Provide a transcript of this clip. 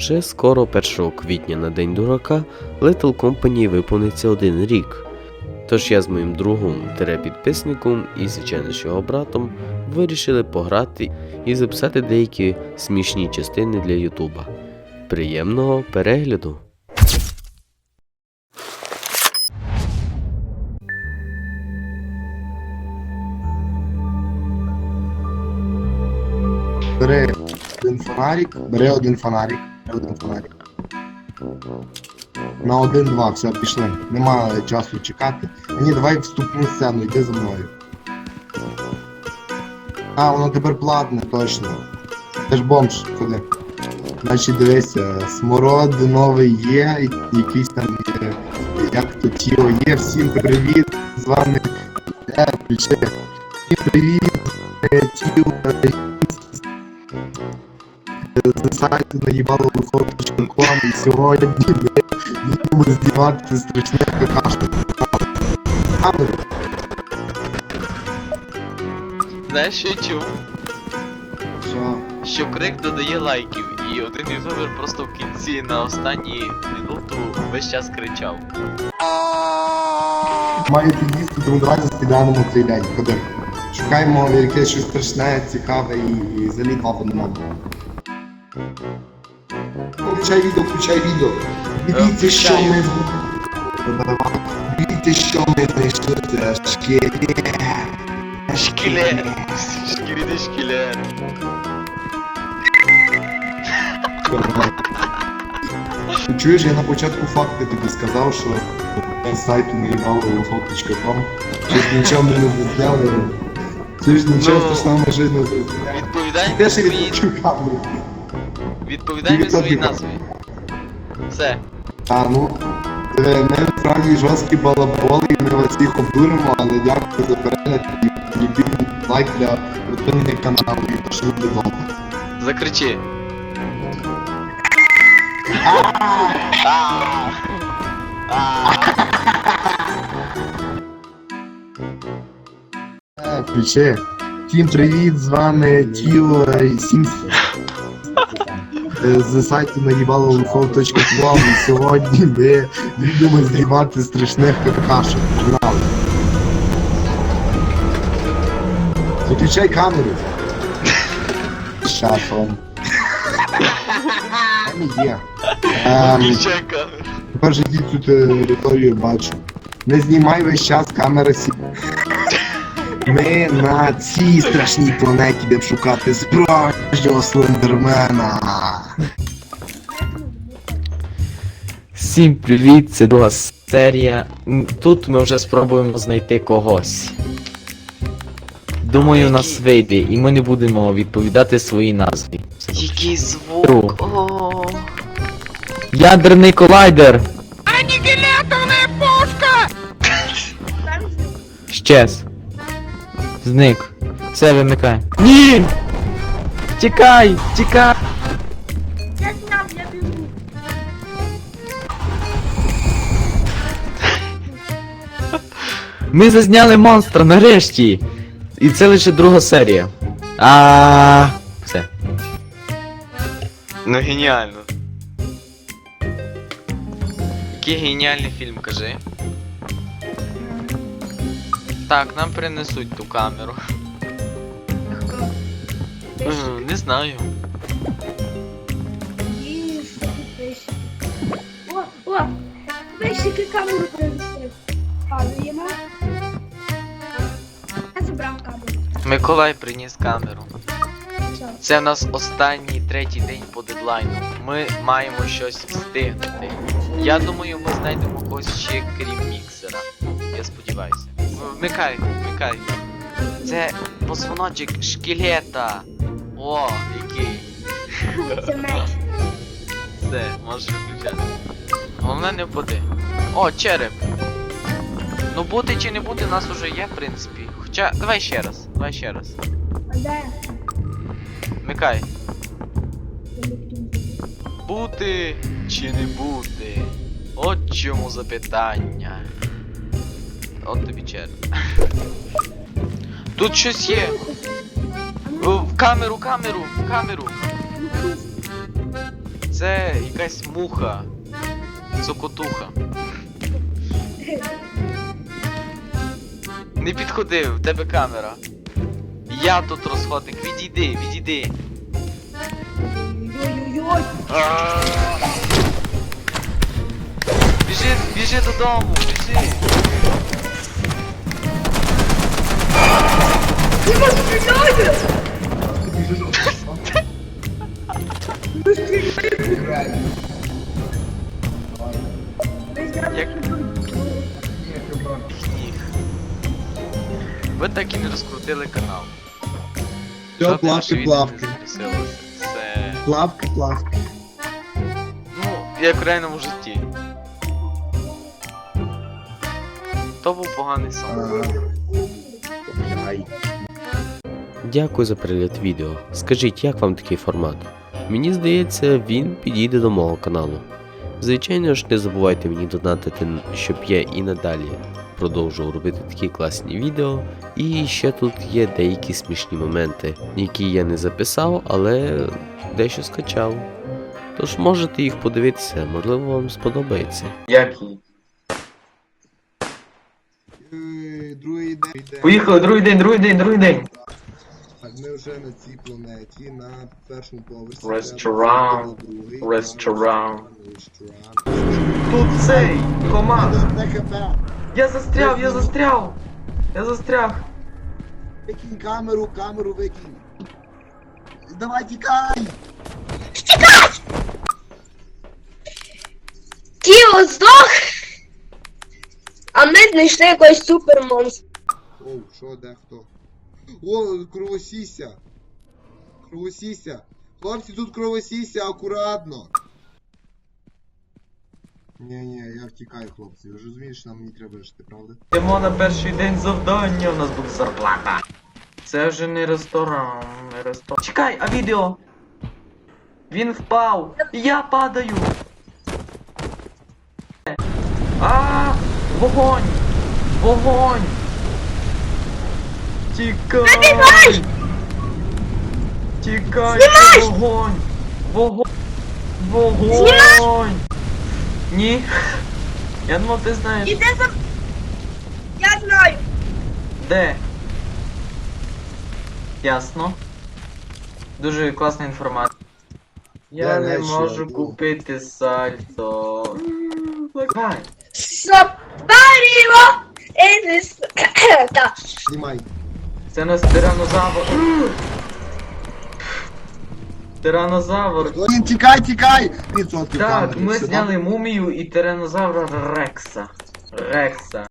Вже скоро 1 квітня на День дурака Little Company виповниться один рік. Тож я з моїм другом тире підписником і, звичайно, братом вирішили пограти і записати деякі смішні частини для Ютуба. Приємного перегляду! Бери один фонарик, фонарик, один фонарик. На один-два, все, пішли. Нема часу чекати. Ні, давай вступну сцену, йди за мною. А, воно тепер платне, точно. Ти ж бомж, ходи. Значить, дивися, смород новий є, якийсь там є, як то тіло є. Всім привіт! З вами е. Всім привіт! е, Тіло з сайту наїбаловиход.com і сьогодні ми будемо знімати страшне какашку. Знаєш, що я чув? Що? Що крик додає лайків, і один ютубер просто в кінці на останні минуту весь час кричав. Маю під'їсти, тому давай заспіданимо цей день. Ходи. Шукаємо якесь щось страшне, цікаве і, і в одному. Включай видео, включай видео. Видите, що ме Видите, що ме внесат шкеле. Шкеле. Шкеле, шкеле. Чуєш, я на початку факти тобі сказал, що на сайту наїбало фоточка.com. Щось нічого не зазняли. Це ж нічого страшного жити не зазняли. Відповідай на свої... Відповідай на свої Відповідай. назви. Все. А, ну, е, ми насправді жорсткі балаболи, і ми вас всіх обдуримо, але дякую за перегляд і любіть лайк для розповнення каналу і пішли додому. Закричи. Е, Включи. Всім привіт, з вами Тіло і Сім Е, з сайту наїбаловхов.com і сьогодні ми будемо знімати страшних какашок. Погнали. Виключай камеру. Шафом. Там є. Ем, Включай камеру. Тепер же цю територію бачу. Не знімай весь час камера сі. Ми на цій страшній планеті будемо шукати справжнього слендермена. Всім привіт! Це друга серія. Тут ми вже спробуємо знайти когось. Думаю, у нас вийде, і ми не будемо відповідати свої назви. Який звук. О. Ядерний колайдер! Щез. Зник. Все, вимикай. Ні! Тікай! Тікай! Ми зазняли монстра нарешті! І це лише друга серія. А все. Ну геніально. Який геніальний фільм, кажи. Так, нам принесуть ту камеру. М, Не знаю. Что тут пейсики? О, о, пейсики камеру принесли. Падаємо. Миколай приніс камеру. Це в нас останній третій день по дедлайну. Ми маємо щось встигнути. Я думаю, ми знайдемо когось ще крім міксера. Я сподіваюся. Вмикай, вмикай. Це позвоночок шкелета. О, який. Це меч. Все, можеш виключати. Головне не впади. О, череп. Ну бути чи не бути, нас уже є, в принципі. Хоча, давай ще раз, давай ще раз. Вмикай. Бути чи не бути? От чому запитання. От тобі череп. Тут щось є. В камеру, камеру, в камеру. Це якась муха. Цокотуха. Не підходи, в тебе камера. Я тут розходник, відійди, відійди. Ой-ой-ой. Біжи, біжи додому, біжи. Дима стріляє! Ну стріляє! Як сніг. Ви так і не розкрутили канал. Все, плавки, відео не плавки. запросилося. Це. Плавки, плавки. Ну, як в реальному житті. То був поганий сон. Ай. Дякую за перегляд відео. Скажіть, як вам такий формат? Мені здається, він підійде до мого каналу. Звичайно ж, не забувайте мені донатити, щоб я і надалі продовжував робити такі класні відео. І ще тут є деякі смішні моменти, які я не записав, але дещо скачав. Тож можете їх подивитися, можливо вам сподобається. Який? Е, день. Поїхали, другий день, другий день, другий день. Ми вже на цій планеті, на першому поверсі. Ресторан, ресторан. Тут цей, команд. Я застряв, я застряв. Я застряг. Викинь камеру, камеру викинь. Давай тікай! Тіло здох! А ми знайшли якогось супермонстра. Оу, що, де хто? О, кровосісся! Кровосісся! Хлопці, тут кровосісся, акуратно! Ні-ні, я втікаю, хлопці. Ви ж розумієте, що нам мені треба жити, правда? Йдемо на перший день завдання, у нас буде зарплата. Це вже не ресторан, не ресторан. Чекай, а відео? Він впав. Я падаю. А, вогонь! Вогонь! Тікай! Тікай, вогонь! Вогонь! Вогонь! Ні. Я думав, ти знаєш. Іде за... Я знаю. Де? Ясно. Дуже класна інформація. Я не можу купити сальто. Давай. Сапаріво! Езис... Так. Знімай. Це нас тиранозавр. Тиранозавр. Блін, тікай, тікай! Відсотки Так, камери, ми зняли мумію і тиранозавра Рекса. Рекса.